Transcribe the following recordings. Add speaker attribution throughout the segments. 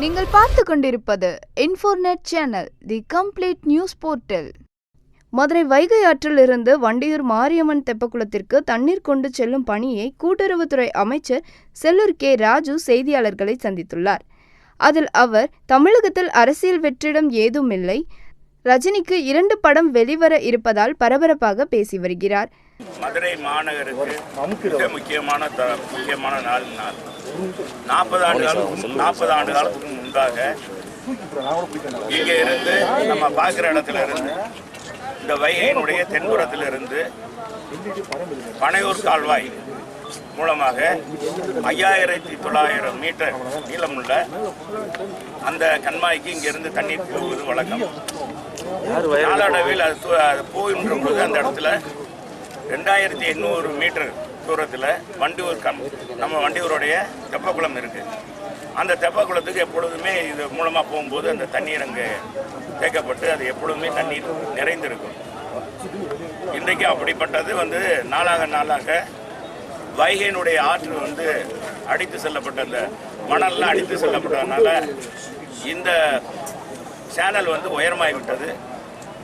Speaker 1: நீங்கள் பார்த்து கொண்டிருப்பது Infornet channel the complete news portal Madurai Vaigai ஆற்றில் இருந்து வண்டியூர் மாரியம்மன் தெப்பக்குளத்திற்கு தண்ணீர் கொண்டு செல்லும் பணியை கூட்டுறவுத்துறை அமைச்சர் செல்லூர் கே. ராஜு செய்தியாளர்களை சந்தித்துள்ளார். அதில் அவர் தமிழகத்தில் அரசியல் வெற்றிடம் ஏதுமில்லை. ரஜினிக்கு இரண்டு படம் வெளிவர இருப்பதால் பரபரப்பாக பேசி வருகிறார்.
Speaker 2: மதுரை மாநகருக்கு மிக முக்கியமான த- முக்கியமான நாள் நாள். நாற்பது ஆண்டு காலம் நாற்பது ஆண்டு காலத்துக்கு முன்பாக இங்கே இருந்து நம்ம பார்க்குற இடத்துல இருந்து இந்த வைகையினுடைய தென்புறத்தில் இருந்து பனையூர் கால்வாய் மூலமாக ஐயாயிரத்தி தொள்ளாயிரம் மீட்டர் நீளமுள்ள அந்த கண்மாய்க்கு இங்கிருந்து தண்ணீர் போவது வழக்கம். நாளடைவில் அது போகின்ற பொழுது அந்த இடத்துல ரெண்டாயிரத்தி எண்ணூறு மீட்டர் தூரத்தில் வண்டியூர் கம் நம்ம வண்டியூருடைய தெப்பக்குளம் இருக்கு. அந்த தெப்பக்குளத்துக்கு எப்பொழுதுமே இது மூலமாக போகும்போது அந்த தண்ணீர் அங்கே தேக்கப்பட்டு அது எப்பொழுதுமே தண்ணீர் நிறைந்திருக்கும். இன்றைக்கு அப்படிப்பட்டது வந்து நாளாக நாளாக வைகையினுடைய ஆற்று வந்து அடித்து செல்லப்பட்ட அந்த மணல்லாம் அடித்து செல்லப்பட்டதுனால இந்த சேனல் வந்து உயரமாகி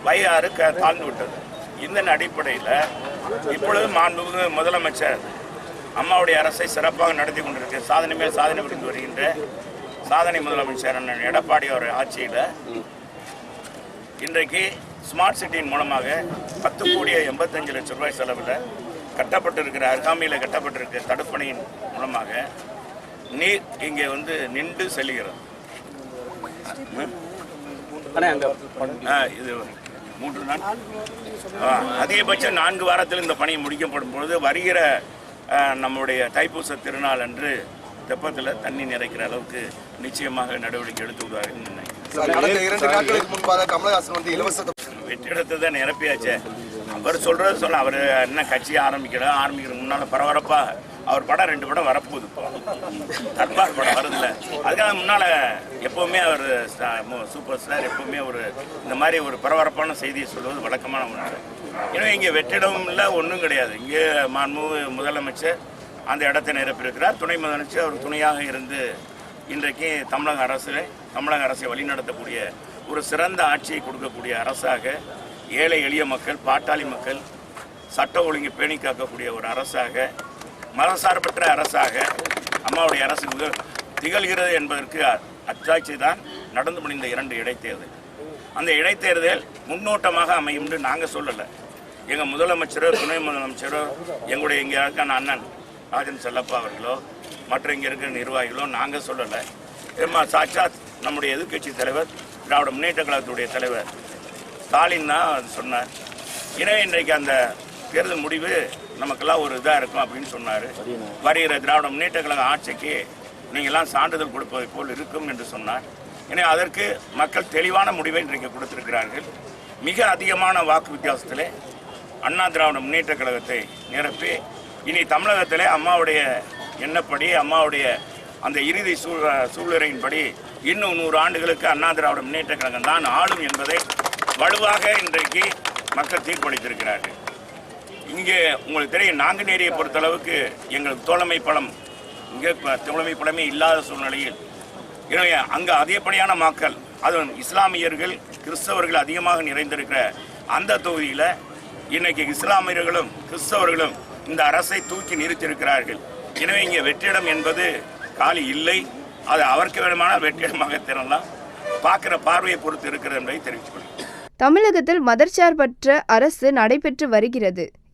Speaker 2: விட்டது வையாறு க தாழ்ந்து விட்டது. இதன் அடிப்படையில் இப்பொழுது மாண்புமிகு முதலமைச்சர் அம்மாவுடைய அரசை சிறப்பாக நடத்தி கொண்டிருக்க சாதனை மேல் சாதனை புரிந்து வருகின்ற சாதனை முதலமைச்சர் அண்ணன் எடப்பாடி அவர் ஆட்சியில் இன்றைக்கு ஸ்மார்ட் சிட்டியின் மூலமாக பத்து கோடியே எண்பத்தஞ்சு லட்சம் ரூபாய் செலவில் கட்டப்பட்டிருக்கிற அருகாமையில் கட்டப்பட்டிருக்கிற தடுப்பணையின் மூலமாக நீர் இங்கே வந்து நின்று செல்கிறது. இது மூன்று நாள். அதிகபட்சம் நான்கு வாரத்தில் இந்த பணி முடிக்கப்படும் பொழுது வருகிற நம்முடைய தைப்பூச திருநாள் அன்று தெப்பத்தில் தண்ணி நிறைக்கிற அளவுக்கு நிச்சயமாக நடவடிக்கை எடுத்து விடுவார்கள் நினைக்கிறேன்.
Speaker 3: கடந்த இரண்டு நாட்களுக்கு முன்பாக கமலஹாசன் வந்து இலவச
Speaker 2: வெற்றிடத்தை தான் நிரப்பியாச்சே. அவர் சொல்றது சொல்ல அவர் என்ன கட்சி ஆரம்பிக்கல ஆரம்பிக்கிறதுக்கு முன்னால பரபரப்பா அவர் படம் ரெண்டு படம் வரப்போகுது தர்பார் படம் வருதுல்ல. அதுக்காக முன்னால் எப்போவுமே அவர் சூப்பர் ஸ்டார் எப்போவுமே ஒரு இந்த மாதிரி ஒரு பரபரப்பான செய்தியை சொல்வது வழக்கமான ஒன்று எனவே இங்கே வெற்றிடமும் இல்லை ஒன்றும் கிடையாது. இங்கே மாண்பு முதலமைச்சர் அந்த இடத்தை நிரப்பியிருக்கிறார். துணை முதலமைச்சர் அவர் துணையாக இருந்து இன்றைக்கு தமிழக அரசு தமிழக அரசை வழிநடத்தக்கூடிய ஒரு சிறந்த ஆட்சியை கொடுக்கக்கூடிய அரசாக ஏழை எளிய மக்கள் பாட்டாளி மக்கள் சட்ட ஒழுங்கை பேணி காக்கக்கூடிய ஒரு அரசாக மதசார்பற்ற அரசாக அம்மாவுடைய அரசு திகழ்கிறது என்பதற்கு அச்சாட்சி தான் நடந்து முடிந்த இரண்டு இடைத்தேர்தல். அந்த இடைத்தேர்தல் முன்னோட்டமாக அமையும் என்று நாங்கள் சொல்லலை. எங்கள் முதலமைச்சரோ துணை முதலமைச்சரோ எங்களுடைய இங்கே இருக்கான அண்ணன் ராஜன் செல்லப்பா அவர்களோ மற்ற இங்கே இருக்கிற நிர்வாகிகளோ நாங்கள் சொல்லலை. சாட்சாத் நம்முடைய எதிர்க்கட்சி தலைவர் திராவிட முன்னேற்ற கழகத்துடைய தலைவர் ஸ்டாலின் தான் அது சொன்னார். எனவே இன்றைக்கு அந்த தேர்தல் முடிவு நமக்கெல்லாம் ஒரு இதாக இருக்கும் அப்படின்னு சொன்னார். வருகிற திராவிட முன்னேற்ற கழக ஆட்சிக்கு நீங்கள்லாம் சான்றிதழ் கொடுப்பதை போல் இருக்கும் என்று சொன்னார். எனவே அதற்கு மக்கள் தெளிவான முடிவை இன்றைக்கு கொடுத்திருக்கிறார்கள். மிக அதிகமான வாக்கு வித்தியாசத்திலே அண்ணா திராவிட முன்னேற்ற கழகத்தை நிரப்பி இனி தமிழகத்திலே அம்மாவுடைய எண்ணப்படி அம்மாவுடைய அந்த இறுதி சூழ சூழ்நிலையின்படி இன்னும் நூறு ஆண்டுகளுக்கு அண்ணா திராவிட முன்னேற்ற கழகம் தான் ஆளும் என்பதை வலுவாக இன்றைக்கு மக்கள் தீர்ப்பளித்திருக்கிறார்கள். இங்கே உங்களுக்கு தெரியும் நாங்குநேரியை பொறுத்தளவுக்கு எங்களுக்கு தோழமை பழம் இங்கே தோழமை பழமே இல்லாத சூழ்நிலையில். எனவே அங்கே அதிகப்படியான மக்கள் அதுவும் இஸ்லாமியர்கள் கிறிஸ்தவர்கள் அதிகமாக நிறைந்திருக்கிற அந்த தொகுதியில் இன்னைக்கு இஸ்லாமியர்களும் கிறிஸ்தவர்களும் இந்த அரசை தூக்கி நிறுத்தியிருக்கிறார்கள். எனவே இங்கே வெற்றிடம் என்பது காலி இல்லை. அது அவருக்கு வேணுமானால் வெற்றிடமாக திறலாம் பார்க்குற பார்வையை பொறுத்து இருக்கிறது என்பதை தெரிவித்துக் கொள்கிறேன்.
Speaker 1: தமிழகத்தில் மதர்சார்பற்ற அரசு நடைபெற்று வருகிறது.